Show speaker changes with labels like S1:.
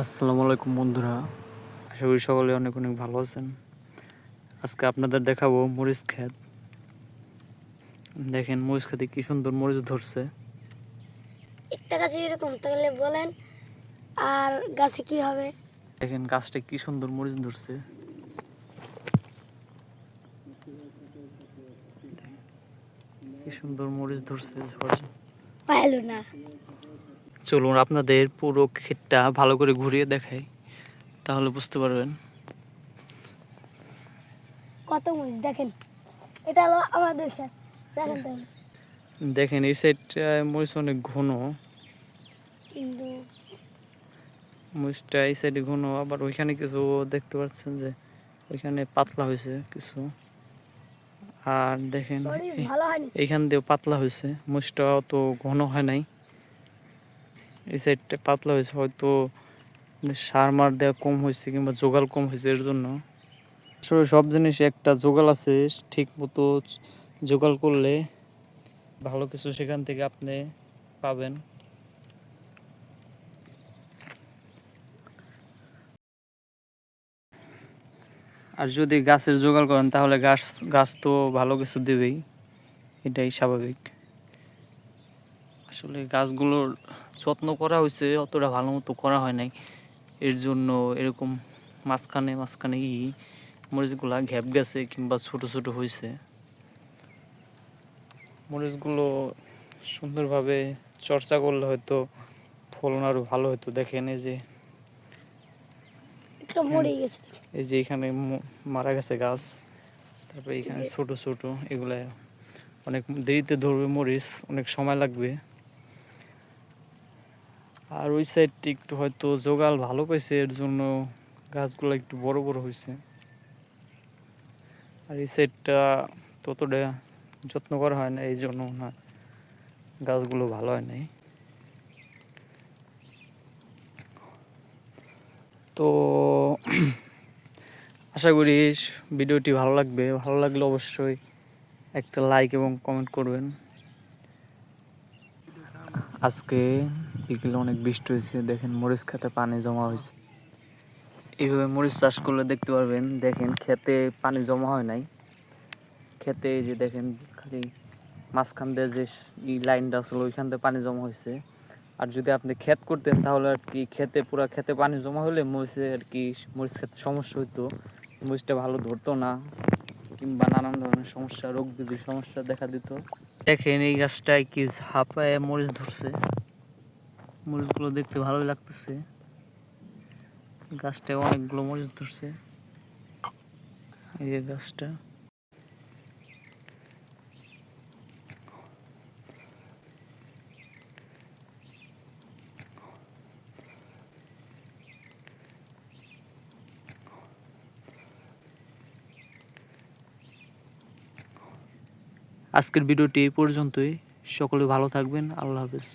S1: আসসালামু আলাইকুম বন্ধুরা। আশা করি সকলে অনেক অনেক ভালো আছেন। আজকে আপনাদের দেখাবো মরিচ খেত দেখেন মরিচ খেতে কি সুন্দর মরিচ ধরছে।
S2: একটা গাছে এরকম তাহলে বলেন আর গাছে কি হবে?
S1: দেখেন গাছটা কি সুন্দর মরিচ ধরছে। কি সুন্দর মরিচ ধরছে ঝড়।
S2: না।
S1: চলুন আপনাদের পুরো ক্ষেতটা ভালো করে ঘুরিয়ে দেখাই তাহলে বুঝতে পারবেন।
S2: কত মরিচ দেখেন? এটা হলো আমাদের ক্ষেত। দেখেন তাহলে
S1: দেখেন এই সাইডটায় মরিচ অনেক ঘন।
S2: কিন্তু
S1: মরিচটা এই সাইডে ঘন আবার ওইখানে কিছু দেখতে পাচ্ছেন যে ওইখানে পাতলা হয়েছে কিছু। আর দেখেন এইখান দিয়েও পাতলা হয়েছে মরিচটা অত ঘন হয় নাই। এই সাইডটা পাতলা হয়েছে? হয়তো সার মার দেওয়া কম হয়েছে কিংবা জোগাল কম হয়েছে এর জন্য। আসলে সব জিনিস একটা জোগাল আছে, ঠিক মতো জোগাল করলে ভালো কিছু সেখান থেকে আপনি পাবেন। আর যদি গাছের জোগাড় করেন, তাহলে গাছ গাছ তো ভালো কিছু দেবেই। এটাই স্বাভাবিক। আসলে গাছগুলোর যত্ন করা হয়েছে অতটা ভালো মতো করা হয় নাই। এর জন্য এরকম মাঝখানে মাঝখানে ই মরিচগুলা ঘ্যাপ গেছে কিংবা ছোট ছোট হয়েছে। মরিচগুলো সুন্দরভাবে চর্চা করলে হয়তো ফলন আরও ভালো হতো। দেখেন এই যে এই যে এখানে মারা গেছে গাছ। তারপরে এখানে ছোট ছোট এগুলা অনেক দেরিতে ধরবে মরিচ অনেক সময় লাগবে। আর ওই সাইডটি একটু হয়তো জোগাল ভালো পাইছে, এর জন্য গাছগুলো একটু বড় বড় হয়েছে আর এই সাইডটা ততটা যত্ন করা হয় না এই জন্য না, গাছগুলো ভালো হয় নাই। তো আশা করি ভিডিওটি ভালো লাগবে। ভালো লাগলে অবশ্যই একটা লাইক এবং কমেন্ট করবেন। আজকে বিকেলে অনেক বৃষ্টি হয়েছে, দেখেন মরিচ খেতে পানি জমা হয়েছে। এইভাবে মরিচ চাষ করলে দেখতে পারবেন, দেখেন খেতে পানি জমা হয় নাই। খেতে যে দেখেন খালি মাঝখান দিয়ে যে লাইনটা আসলে ওইখান দিয়ে পানি জমা হয়েছে। আর যদি আপনি ক্ষেত করতেন তাহলে আর কি খেতে, পুরো খেতে পানি জমা হলে মরিচে আর কি মরিচ খেতে সমস্যা হতো মরিচটা ভালো ধরতো না, কিংবা নানান ধরনের সমস্যা, রোগ ব্যাধির সমস্যা দেখা দিত। দেখেন এই গাছটায় কি হাঁপায় মরিচ ধরছে। মরিচগুলো দেখতে ভালোই লাগতেছে। গাছটায় অনেকগুলো মরিচ ধরছে। এই যে গাছটা। আজকের ভিডিওটি এই পর্যন্তই। সকলে ভালো থাকবেন। আল্লাহ হাফেজ।